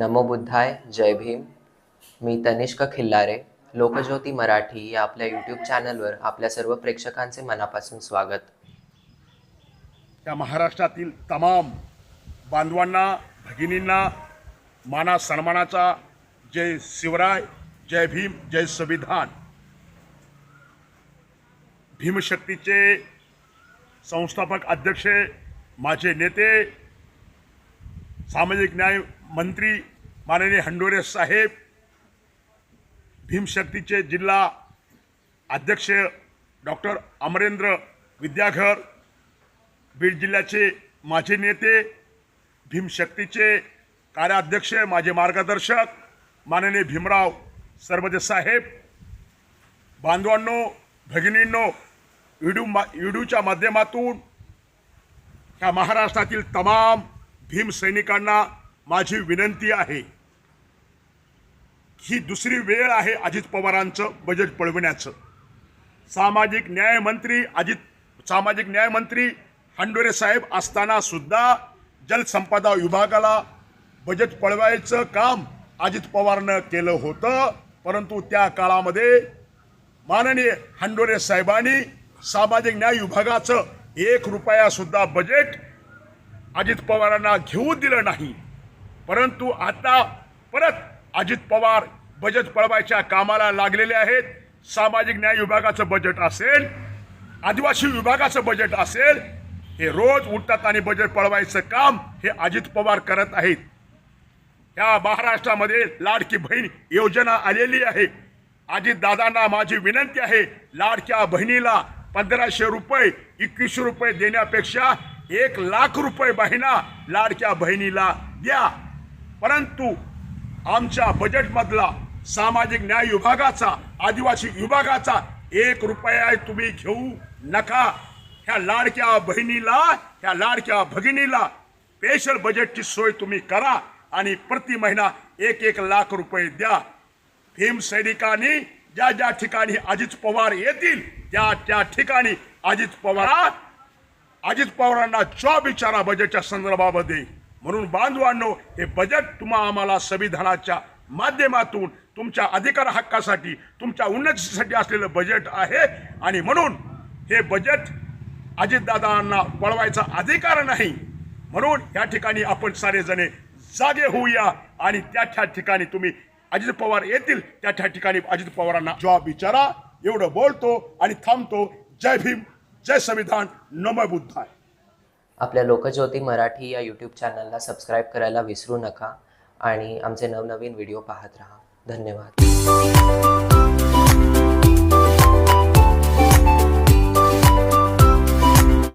नमो बुद्धाय जय भीम. मी तनिष्क खिल्लारे लोकज्योती मराठी या आपल्या यूट्यूब चॅनलवर आपल्या सर्व प्रेक्षकांचे मनापासून स्वागत. त्या महाराष्ट्रातील तमाम बांधवांना भगिनींना माना सन्मानाचा जय शिवराय जय भीम जय संविधान. भीमशक्तीचे संस्थापक अध्यक्ष माझे नेते सामाजिक न्याय मंत्री माननीय हंडोरे साहेब भीमशक्तीचे जिल्हा अध्यक्ष डॉक्टर अमरेंद्र विद्याघर बीड जिल्ह्याचे माझे नेते भीमशक्तीचे कार्याध्यक्ष माझे मार्गदर्शक माननीय भीमराव सरबदे साहेब बांधवांनो भगिनींनो व्हिडिओ मा व्हिडिओच्या माध्यमातून ह्या महाराष्ट्रातील तमाम भीम सैनिकांना माझी विनंती आहे. ही दुसरी वेळ आहे अजित पवारांचं बजेट पळविण्याचं. सामाजिक न्याय मंत्री अजित सामाजिक न्याय मंत्री हंडोरे साहेब असताना सुद्धा जलसंपदा विभागाला बजेट पळवायचं काम अजित पवारनं केलं होतं. परंतु त्या काळामध्ये माननीय हंडोरे साहेबांनी सामाजिक न्याय विभागाचं एक रुपयासुद्धा बजेट अजित पवारांना घेऊ दिलं नाही. परंतु आता परत अजित पवार बजेट पळवायच्या कामाला लागलेले आहेत. सामाजिक न्याय विभागाचं बजेट असेल आदिवासी विभागाचं बजेट असेल हे रोज उठतात आणि बजेट पळवायचं काम हे अजित पवार करत आहेत. ह्या महाराष्ट्रामध्ये लाडकी बहीण योजना आलेली आहे. अजित दादांना माझी विनंती आहे लाडक्या बहिणीला पंधराशे रुपये एकवीसशे रुपये देण्यापेक्षा एक लाख रुपये बहिणा लाडक्या बहिणीला द्या. परंतु आमच्या बजेटमधला सामाजिक न्याय विभागाचा आदिवासी विभागाचा एक रुपया तुम्ही घेऊ नका. ह्या लाडक्या बहिणीला ह्या लाडक्या भगिनीला स्पेशल बजेटची सोय तुम्ही करा आणि प्रति महिना एक एक लाख रुपये द्या. भीम सैनिकांनी ज्या ज्या ठिकाणी अजित पवार येतील त्या त्या ठिकाणी अजित पवार अजित पवारांना जॉब विचारा बजेटच्या संदर्भामध्ये. म्हणून बांधवांनो हे बजेट तुम्हा आम्हाला संविधानाच्या माध्यमातून तुमच्या अधिकार हक्कासाठी तुमच्या उन्नतीसाठी असलेलं बजेट आहे. आणि म्हणून हे बजेट अजितदादांना पळवायचा अधिकार नाही. म्हणून या ठिकाणी आपण सारेजणे जागे होऊया आणि त्या त्या ठिकाणी तुम्ही अजित पवार येतील त्या त्या ठिकाणी अजित पवारांना जॉब विचारा. एवढं बोलतो आणि थांबतो. जय भीम जय संविधान. नमो बुद्धाय. आपल्या लोकज्योती मराठी या यूट्यूब चॅनलला सबस्क्राईब करायला विसरू नका. आणि आमचे नवनवीन व्हिडिओ पाहत राहा. धन्यवाद.